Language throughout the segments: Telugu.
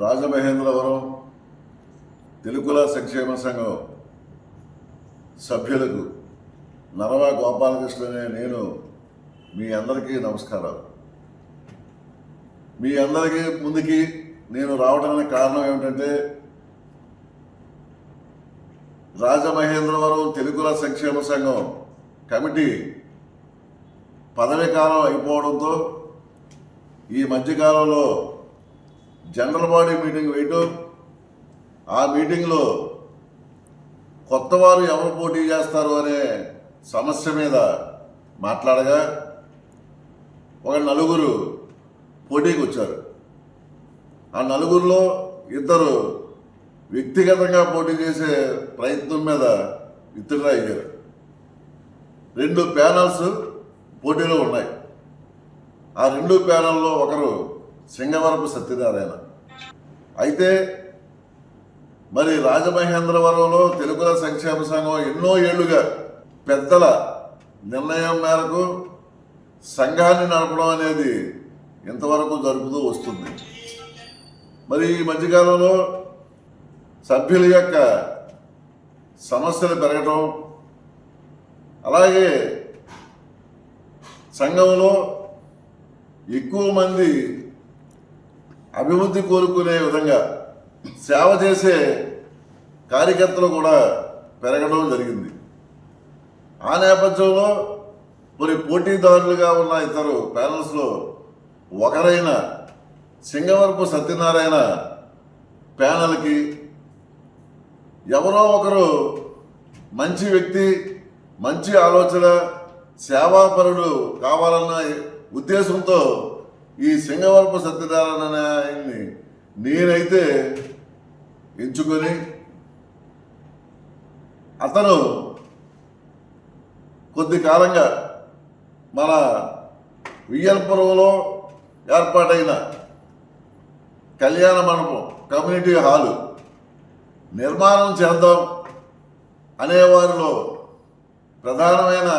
రాజమహేంద్రవరం తెలుగుల సంక్షేమ సంఘం సభ్యులకు నరవా గోపాలకృష్ణ అనే నేను మీ అందరికీ నమస్కారాలు. మీ అందరికీ ముందుకి నేను రావడానికి కారణం ఏమిటంటే రాజమహేంద్రవరం తెలుగుల సంక్షేమ సంఘం కమిటీ పదవీ కాలం అయిపోవడంతో ఈ మధ్యకాలంలో జనరల్ బాడీ మీటింగ్ వేయటం ఆ మీటింగ్లో కొత్త వారు ఎవరు పోటీ చేస్తారు అనే సమస్య మీద మాట్లాడగా ఒక నలుగురు పోటీకి వచ్చారు. ఆ నలుగురిలో ఇద్దరు వ్యక్తిగతంగా పోటీ చేసే ప్రయత్నం మీద ఇద్దరు అయ్యారు. రెండు ప్యానల్స్ పోటీలో ఉన్నాయి. ఆ రెండు ప్యానల్లో ఒకరు సింగవరపు సత్యనారాయణ. అయితే మరి రాజమహేంద్రవరంలో తెలుగుల సంక్షేమ సంఘం ఎన్నో ఏళ్ళుగా పెద్దల నిర్ణయం మేరకు సంఘాన్ని నడపడం అనేది ఇంతవరకు జరుపుతూ వస్తుంది. మరి ఈ మధ్యకాలంలో సభ్యుల యొక్క సమస్యలు పెరగటం అలాగే సంఘంలో ఎక్కువ మంది అభివృద్ధి కోరుకునే విధంగా సేవ చేసే కార్యకర్తలు కూడా పెరగడం జరిగింది. ఆ నేపథ్యంలో మరి పోటీదారులుగా ఉన్న ఇద్దరు ప్యానల్స్లో ఒకరైన సింగవరపు సత్యనారాయణ ప్యానల్కి ఎవరో ఒకరు మంచి వ్యక్తి మంచి ఆలోచన సేవాపరుడు కావాలన్న ఉద్దేశంతో ఈ సింగవరపు సత్యనారాయణ ఆయన్ని నేనైతే ఎంచుకొని అతను కొద్ది కాలంగా మన వియ్యల్పురంలో ఏర్పాటైన కళ్యాణ మండపం కమ్యూనిటీ హాలు నిర్మాణం చేద్దాం అనేవారిలో ప్రధానమైన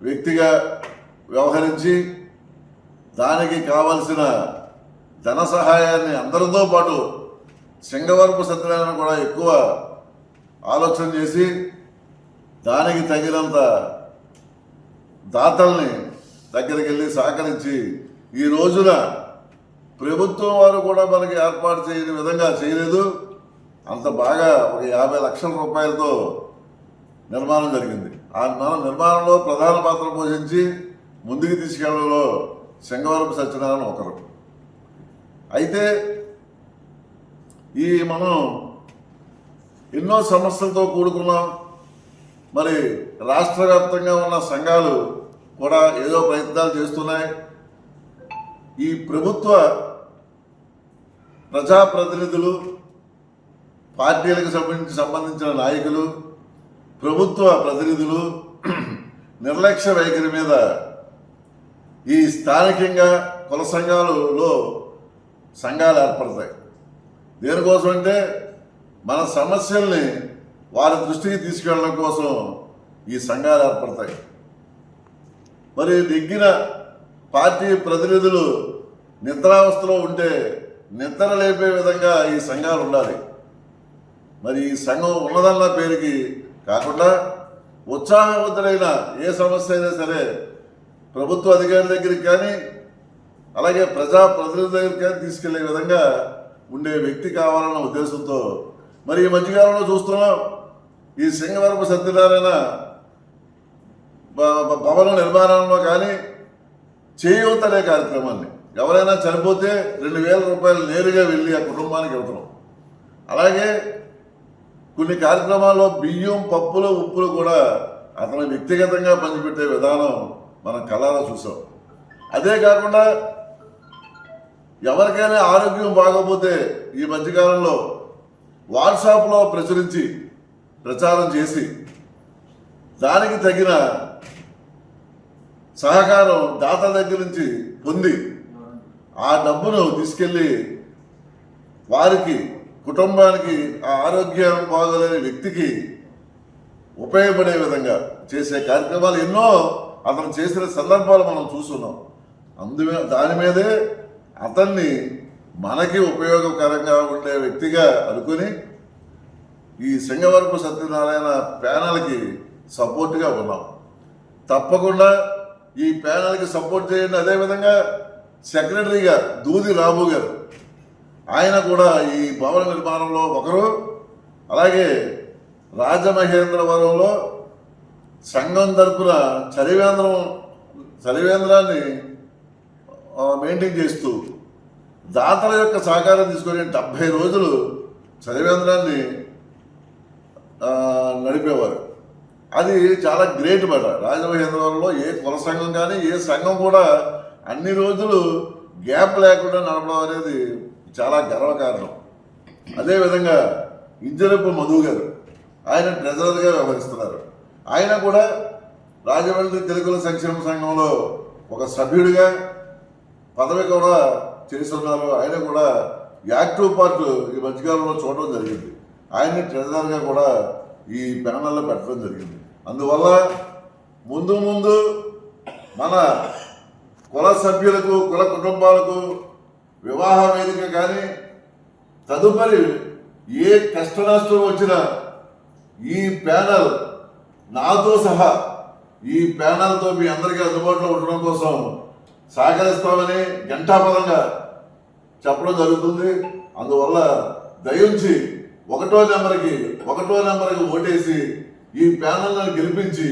వ్యక్తిగా వ్యవహరించి దానికి కావలసిన ధన సహాయాన్ని అందరితో పాటు సింగవరపు సత్యనారాయణ కూడా ఎక్కువ ఆలోచన చేసి దానికి తగినంత దాతల్ని దగ్గరికి వెళ్ళి సహకరించి ఈ రోజున ప్రభుత్వం వారు కూడా మనకి ఏర్పాటు చేయని విధంగా చేయలేదు. అంత బాగా ఒక యాభై లక్షల రూపాయలతో నిర్మాణం జరిగింది. ఆ మన నిర్మాణంలో ప్రధాన పాత్ర పోషించి ముందుకు తీసుకెళ్ళడంలో సింగవరపు సత్యనారాయణ ఒకరు. అయితే ఈ మనం ఎన్నో సమస్యలతో కూడుకున్నాం మరి రాష్ట్ర వ్యాప్తంగా ఉన్న సంఘాలు కూడా ఏదో ప్రయత్నాలు చేస్తున్నాయి. ఈ ప్రభుత్వ ప్రజాప్రతినిధులు పార్టీలకు సంబంధించి సంబంధించిన నాయకులు ప్రభుత్వ ప్రతినిధులు నిర్లక్ష్య వైఖరి మీద ఈ స్థానికంగా కుల సంఘాలలో సంఘాలు ఏర్పడతాయి. దేనికోసం అంటే మన సమస్యల్ని వారి దృష్టికి తీసుకెళ్ళడం కోసం ఈ సంఘాలు ఏర్పడతాయి. మరి దగ్గర పార్టీ ప్రతినిధులు నిద్రావస్థలో ఉంటే నిద్ర లేపే విధంగా ఈ సంఘాలు ఉండాలి. మరి ఈ సంఘం ఉన్నదన్న పేరుకి కాకుండా ఉత్సాహవంతులైన ఏ సమస్య అయినా సరే ప్రభుత్వ అధికారుల దగ్గరికి కానీ అలాగే ప్రజా ప్రతినిధుల దగ్గరికి కానీ తీసుకెళ్ళే విధంగా ఉండే వ్యక్తి కావాలన్న ఉద్దేశంతో మరి ఈ మధ్యకాలంలో చూస్తున్నాం. ఈ సింగవరపు సత్యనారాయణ భవన నిర్మాణంలో కానీ చేయూత కార్యక్రమాన్ని. ఎవరైనా చనిపోతే రెండు వేల రూపాయలు నేరుగా వెళ్ళి ఆ కుటుంబానికి ఇవ్వటం. అలాగే కొన్ని కార్యక్రమాల్లో బియ్యం పప్పులు ఉప్పులు కూడా అతను వ్యక్తిగతంగా పంచిపెట్టే విధానం మనం కళ్ళారా చూసాం. అదే కాకుండా ఎవరికైనా ఆరోగ్యం బాగోపోతే ఈ మధ్యకాలంలో వాట్సాప్లో ప్రచురించి ప్రచారం చేసి దానికి తగిన సహకారం దాత దగ్గర నుంచి పొంది ఆ డబ్బును తీసుకెళ్ళి వారికి కుటుంబానికి ఆ ఆరోగ్యం బాగోలేని వ్యక్తికి ఉపయోగపడే విధంగా చేసే కార్యక్రమాలు ఎన్నో అతను చేసిన సందర్భాలు మనం చూస్తున్నాం. అందు దాని మీదే అతన్ని మనకి ఉపయోగకరంగా ఉండే వ్యక్తిగా అనుకుని ఈ సింగవరపు సత్యనారాయణ ప్యానల్కి సపోర్ట్గా ఉన్నాం. తప్పకుండా ఈ ప్యానల్కి సపోర్ట్ చేయండి. అదేవిధంగా సెక్రటరీగా దూది రాబు గారు ఆయన కూడా ఈ భవన నిర్మాణంలో ఒకరు. అలాగే రాజమహేంద్రవరంలో సంఘం తరపున చలివేంద్రం చలివేంద్రాన్ని మెయింటైన్ చేస్తూ దాతల యొక్క సహకారం తీసుకొని డెబ్భై రోజులు చలివేంద్రాన్ని నడిపేవారు. అది చాలా గ్రేట్ మాట. రాజమహేంద్రవరంలో ఏ కుల సంఘం కానీ ఏ సంఘం కూడా అన్ని రోజులు గ్యాప్ లేకుండా నడపడం అనేది చాలా గర్వకారణం. అదేవిధంగా ఇంజరపు మధు గారు ఆయన ట్రెజరర్గా వ్యవహరిస్తున్నారు. ఆయన కూడా రాజమండ్రి తెలుగుల సంక్షేమ సంఘంలో ఒక సభ్యుడిగా పదవి కూడా చేస్తున్నారు. ఆయన కూడా యాక్టివ్ పార్ట్ ఈ మధ్యకాలంలో చూడడం జరిగింది. ఆయన్ని ట్రెజరర్గా కూడా ఈ ప్యానల్లో పెట్టడం జరిగింది. అందువల్ల ముందు ముందు మన కుల సభ్యులకు కుల కుటుంబాలకు వివాహ వేదిక కానీ తదుపరి ఏ కష్ట నష్టం వచ్చినా ఈ ప్యానల్ నాతో సహా ఈ ప్యానల్తో మీ అందరికీ అందుబాటులో ఉండడం కోసం సహకరిస్తామని గంటాపదంగా చెప్పడం జరుగుతుంది. అందువల్ల దయించి ఒకటో నెంబర్కి ఒకటో నెంబర్కి ఓటేసి ఈ ప్యానల్ని గెలిపించి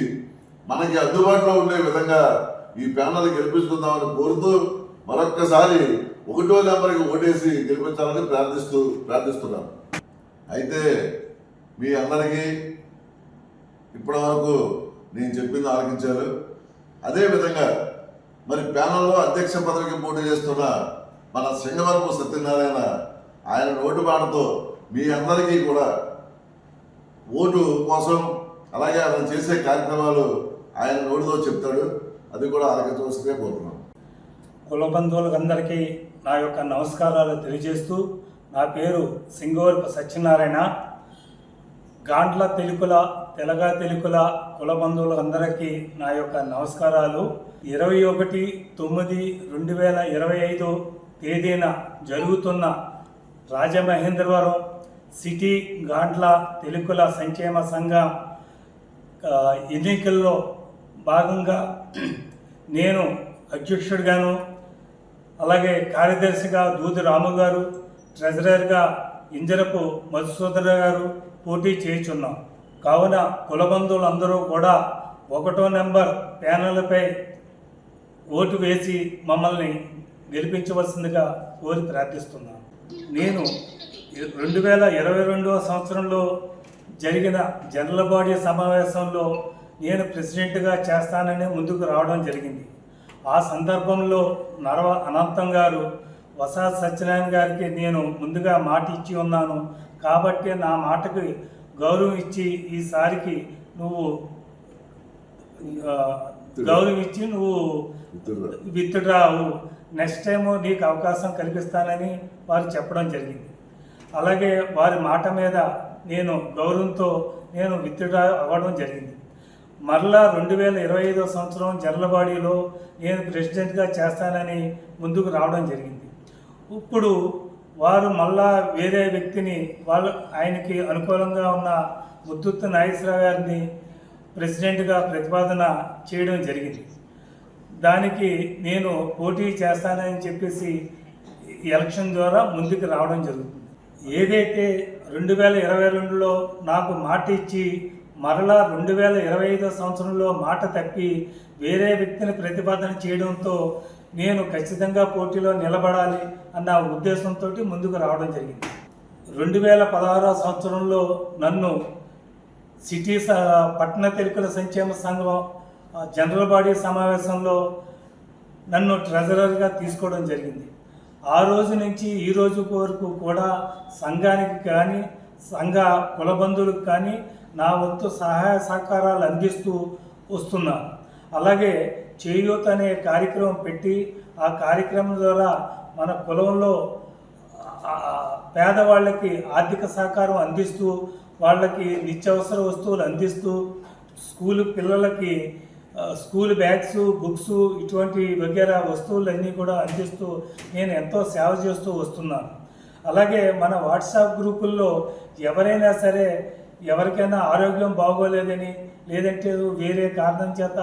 మనకి అందుబాటులో ఉండే విధంగా ఈ ప్యానల్ గెలిపించుకుందామని కోరుతూ మరొక్కసారి ఒకటో నెంబర్కి ఓటేసి గెలిపించాలని ప్రార్థిస్తూ ప్రార్థిస్తున్నాను అయితే మీ అందరికీ ఇప్పటివరకు నేను చెప్పింది ఆలకించారు. అదేవిధంగా మరి ప్యానల్లో అధ్యక్ష పదవికి పోటీ చేస్తున్న మన సింగవరపు సత్యనారాయణ ఆయన నోటు బాటతో మీ అందరికీ కూడా ఓటు కోసం అలాగే ఆయన చేసే కార్యక్రమాలు ఆయన నోటితో చెప్తాడు. అది కూడా ఆలకించవలసిందే కోరుతున్నాను. కుల బంధువులందరికీ నా యొక్క నమస్కారాలు తెలియజేస్తూ నా పేరు సింగోర్పు సత్యనారాయణ. గాండ్ల తెలుకుల తెలగ తెలుకుల కుల బంధువులందరికీ నా యొక్క నమస్కారాలు. ఇరవై ఒకటి తొమ్మిది రెండు వేల ఇరవై ఐదు తేదీన జరుగుతున్న రాజమహేంద్రవరం సిటీ గాండ్ల తెలుకుల సంక్షేమ సంఘం ఎన్నికల్లో భాగంగా నేను అధ్యక్షుడిగాను అలాగే కార్యదర్శిగా దూది రాము గారు ట్రెజరర్గా ఇంజరపు మధుసూదర్ గారు పోటీ చేయుచున్నాం. కావున కులబంధువులందరూ కూడా ఒకటో నెంబర్ ప్యానెల్పై ఓటు వేసి మమ్మల్ని గెలిపించవలసిందిగా కోరి ప్రార్థిస్తున్నాను. నేను రెండు వేల ఇరవై రెండవ సంవత్సరంలో జరిగిన జనరల్ బాడీ సమావేశంలో నేను ప్రెసిడెంట్గా చేస్తానని ముందుకు రావడం జరిగింది. ఆ సందర్భంలో నరవ అనంతం గారు వసాద్ సత్యనారాయణ గారికి నేను ముందుగా మాట ఇచ్చి ఉన్నాను. కాబట్టి నా మాటకి గౌరవం ఇచ్చి ఈసారికి నువ్వు గౌరవం ఇచ్చి నువ్వు విత్డ్రావు నెక్స్ట్ టైం నీకు అవకాశం కల్పిస్తానని వారు చెప్పడం జరిగింది. అలాగే వారి మాట మీద నేను గౌరవంతో నేను విత్డ్రా అవ్వడం జరిగింది. మరలా రెండు వేల ఇరవై ఐదో సంవత్సరం జర్లబాడీలో నేను ప్రెసిడెంట్గా చేస్తానని ముందుకు రావడం జరిగింది. ఇప్పుడు వారు మళ్ళా వేరే వ్యక్తిని వాళ్ళు ఆయనకి అనుకూలంగా ఉన్న ముద్దుత్తు నాగేశ్వరరావు గారిని ప్రెసిడెంట్గా ప్రతిపాదన చేయడం జరిగింది. దానికి నేను పోటీ చేస్తానని చెప్పేసి ఎలక్షన్ ద్వారా ముందుకు రావడం జరుగుతుంది. ఏదైతే రెండు వేల ఇరవై రెండులో నాకు మాట ఇచ్చి మరలా రెండు వేల ఇరవై ఐదో సంవత్సరంలో మాట తప్పి వేరే వ్యక్తిని ప్రతిపాదన చేయడంతో నేను ఖచ్చితంగా పోటీలో నిలబడాలి అన్న ఉద్దేశంతో ముందుకు రావడం జరిగింది. రెండు వేల పదహారో సంవత్సరంలో నన్ను సిటీ స- పట్టణ తెలుగుల సంక్షేమ సంఘం జనరల్ బాడీ సమావేశంలో నన్ను ట్రెజరర్గా తీసుకోవడం జరిగింది. ఆ రోజు నుంచి ఈ రోజు వరకు కూడా సంఘానికి కానీ సంఘ కులబంధువులకు కానీ నా వంతు సహాయ సహకారాలు అందిస్తూ వస్తున్నాను అలాగే చేయూత్ అనే కార్యక్రమం పెట్టి ఆ కార్యక్రమం ద్వారా మన కులంలో పేదవాళ్ళకి ఆర్థిక సహకారం అందిస్తూ వాళ్ళకి నిత్యావసర వస్తువులు అందిస్తూ స్కూల్ పిల్లలకి స్కూల్ బ్యాగ్స్ బుక్స్ ఇటువంటి వగేరా వస్తువులన్నీ కూడా అందిస్తూ నేను ఎంతో సేవ చేస్తూ వస్తున్నాను. అలాగే మన వాట్సాప్ గ్రూపుల్లో ఎవరైనా సరే ఎవరికైనా ఆరోగ్యం బాగోలేదని లేదంటే వేరే కారణం చేత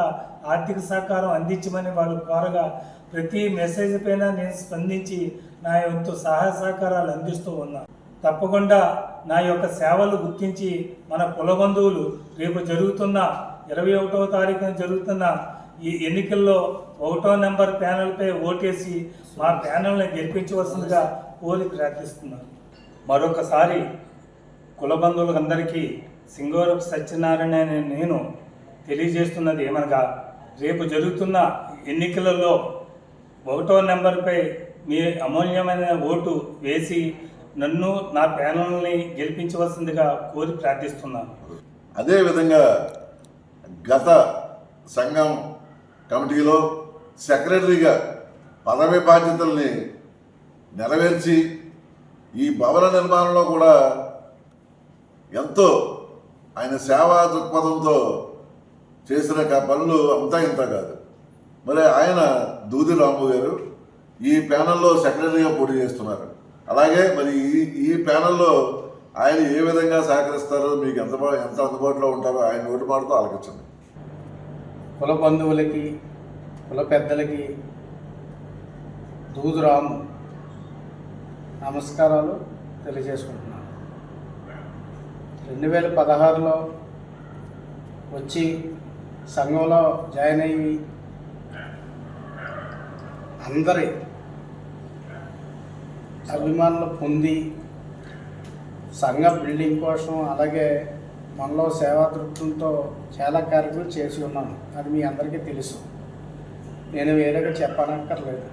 ఆర్థిక సహకారం అందించమని వాళ్ళు కోరగా ప్రతి మెసేజ్ పైన నేను స్పందించి నా యొక్క సహాయ సహకారాలు అందిస్తూ ఉన్నాను తప్పకుండా నా యొక్క సేవలు గుర్తించి మన కుల బంధువులు రేపు జరుగుతున్న ఇరవై ఒకటవ తారీఖున జరుగుతున్న ఈ ఎన్నికల్లో ఒకటో నెంబర్ ప్యానెల్పై ఓటేసి మా ప్యానెల్ని గెలిపించవలసిందిగా కోరి ప్రార్థిస్తున్నాను. మరొకసారి కుల బంధువులందరికీ సింగోరపు సత్యనారాయణ అనే నేను తెలియజేస్తున్నది ఏమనగా రేపు జరుగుతున్న ఎన్నికలలో ఒకటో నెంబర్పై మీ అమూల్యమైన ఓటు వేసి నన్ను నా ప్యానల్ని గెలిపించవలసిందిగా కోరి ప్రార్థిస్తున్నాను. అదేవిధంగా గత సంఘం కమిటీలో సెక్రటరీగా పదవి బాధ్యతల్ని నెరవేర్చి ఈ భవన నిర్మాణంలో కూడా ఎంతో ఆయన సేవా దృక్పథంతో చేసిన పనులు అంతా ఇంత కాదు. మరి ఆయన దూది రాము గారు ఈ ప్యానల్లో సెక్రటరీగా పోటీ చేస్తున్నారు. అలాగే మరి ఈ ఈ ప్యానల్లో ఆయన ఏ విధంగా సహకరిస్తారో మీకు ఎంత ఎంత అందుబాటులో ఉంటారో ఆయన నోటి మాటతో ఆలకించండి. కుల బంధువులకి కుల పెద్దలకి దూదురాము నమస్కారాలు తెలియజేసుకుంటున్నాను. రెండు వేల పదహారులో వచ్చి సంఘంలో జాయిన్ అయ్యి అందరి అభిమానులు పొంది సంఘ బిల్డింగ్ కోసం అలాగే మనలో సేవా దృక్పథంతో చాలా కార్యక్రమాలు చేసి ఉన్నాను. అది మీ అందరికీ తెలుసు. నేను వేరేగా చెప్పనక్కర్లేదు.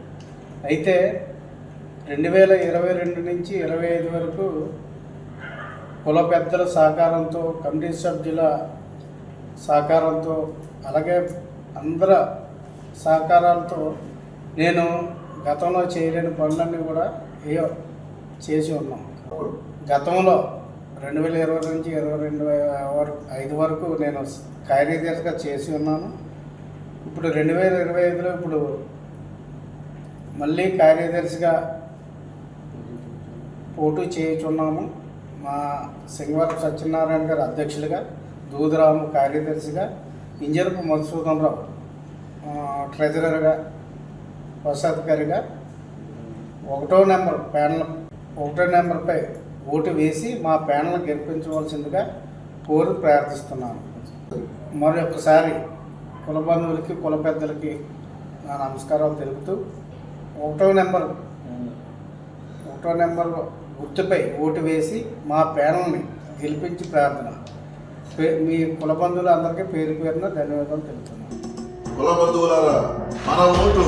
అయితే రెండు వేల ఇరవై రెండు నుంచి ఇరవై ఐదు వరకు కుల పెద్దల సహకారంతో కమిటీ సభ్యుల సహకారంతో అలాగే అందరి సహకారాలతో నేను గతంలో చేయలేని పనులన్నీ కూడా ఏ చేసి ఉన్నాం. గతంలో రెండు వేల ఇరవై నుంచి ఇరవై రెండు వరకు ఐదు వరకు నేను కార్యదర్శిగా చేసి ఉన్నాను. ఇప్పుడు రెండు వేల ఇరవై ఐదులో ఇప్పుడు మళ్ళీ కార్యదర్శిగా పోటీ చేయుచున్నాము. మా సింగవరపు సత్యనారాయణ గారు అధ్యక్షులుగా దూదరాము కార్యదర్శిగా ఇంజరపు మధుసూదనరావు ట్రెజరర్గా కోశాధికారిగా ఒకటో నెంబర్ ప్యానల్ ఒకటో నెంబర్పై ఓటు వేసి మా ప్యానల్ గెలిపించవలసిందిగా కోరి ప్రార్థిస్తున్నాను. మరొకసారి కుల బంధువులకి కుల పెద్దలకి నా నమస్కారాలు తెలుపుతూ ఒకటో నెంబర్ ఒకటో నెంబర్ గుర్తుపై ఓటు వేసి మా ప్యానల్ని గెలిపించి ప్రార్థన. మీ కుల బంధువులు అందరికీ పేరు పేరున ధన్యవాదాలు తెలుపుతున్నాను కుల బంధువులారా మన ఓటు.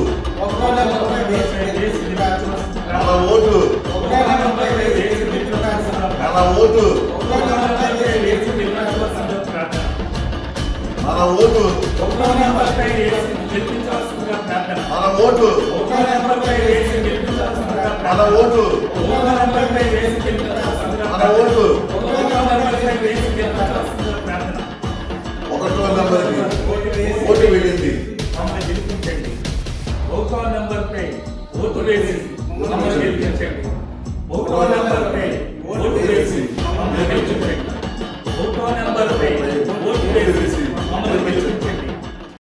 మన ఓటు. మన ఓటు. మన ఓటు. మన ఓటు. నెంబర్పై మన ఓటు. ఒకటో నెంబర్పై నెంబర్కి ఓటు వెళ్ళింది ఒకటో నెంబర్పై ఓటు వేసి గెలిపించండి ఒకటో నెంబర్